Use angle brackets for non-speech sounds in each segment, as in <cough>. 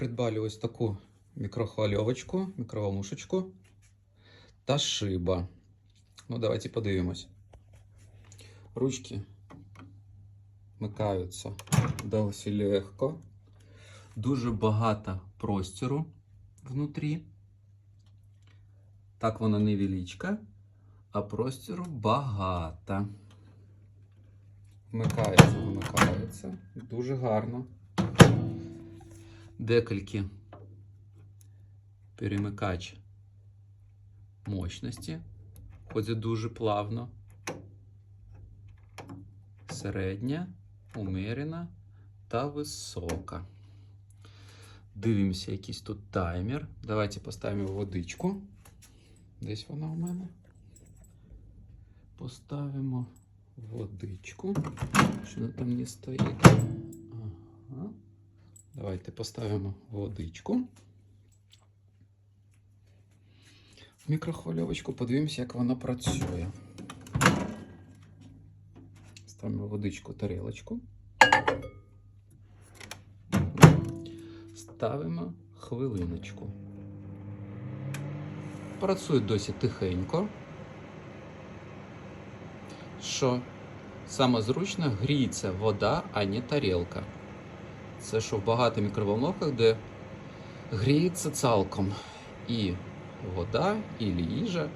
Придбали ось таку мікрохвильовочку, мікроволнушечку та шиба. Ну, давайте подивимось. Ручки вмикаються досить легко. Дуже багато простіру внутрі. Так вона невеличка, а простіру багато. Вмикається, вимикається. Дуже гарно. Декілька перемикач мощності. Ходить дуже плавно. Середня, умерена та висока. Дивимося, якийсь тут таймер. Давайте поставимо водичку. Десь вона у мене. Поставимо водичку. Що вона там не стоїть? Давайте поставимо водичку. В мікрохвильовочку подивимося, як вона працює. Ставимо водичку, тарілочку. Ставимо хвилиночку. Працює досить тихенько. Що саме зручно гріється вода, а не тарілка. Це що в багато мікроволновках, де гріється цілком і вода, і їжа,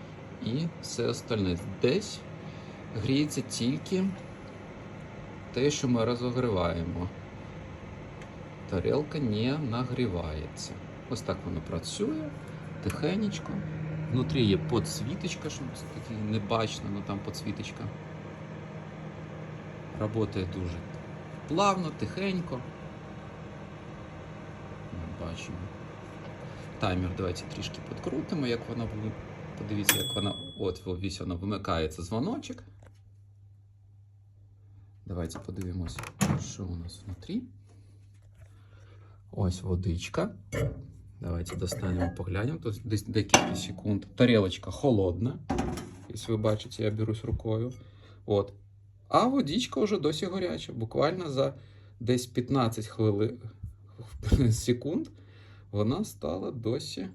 і все остальне. Десь гріється тільки те, що ми розогріваємо. Тарілка не нагрівається. Ось так воно працює тихенечко. Внутрі є подсвіточка, щоб це таки не бачно, але там подсвіточка. Работає дуже плавно, тихенько. Бачимо. Таймер давайте трішки підкрутимо, як вона. Подивіться, як вона. От ось вона вимикається дзвоночок. Давайте подивимось, що у нас внутрі. Ось водичка. Давайте достанемо, поглянемо. Тут десь декілька секунд. Тарелочка холодна. Якщо ви бачите, я берусь рукою. От. А водичка вже досі гаряча. Буквально за десь 15 хвилин <laughs> секунд вона стала досі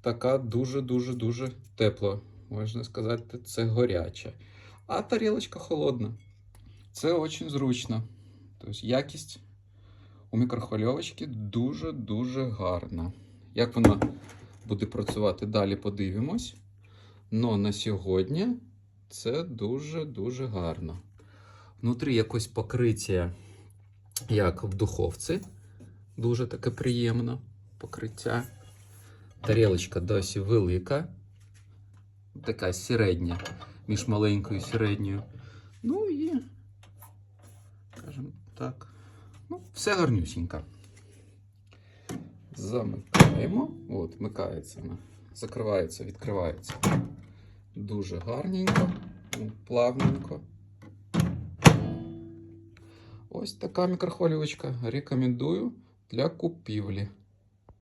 така дуже-дуже-дуже тепла. Можна сказати, це горяча. А тарілочка холодна. Це дуже зручно. Тобто якість у мікрохвильовочки дуже-дуже гарна. Як вона буде працювати далі, подивимось. Но на сьогодні це дуже-дуже гарно. Внутрі якось покриття, як в духовці. Дуже таке приємне покриття. Тарілочка досі велика. Така середня, між маленькою і середньою. Ну і, скажімо так, ну, все гарнюсінько. Замикаємо. От, вмикається вона. Закривається, відкривається. Дуже гарненько, ну, плавненько. Ось така мікрохвильовочка. Рекомендую для купівлі.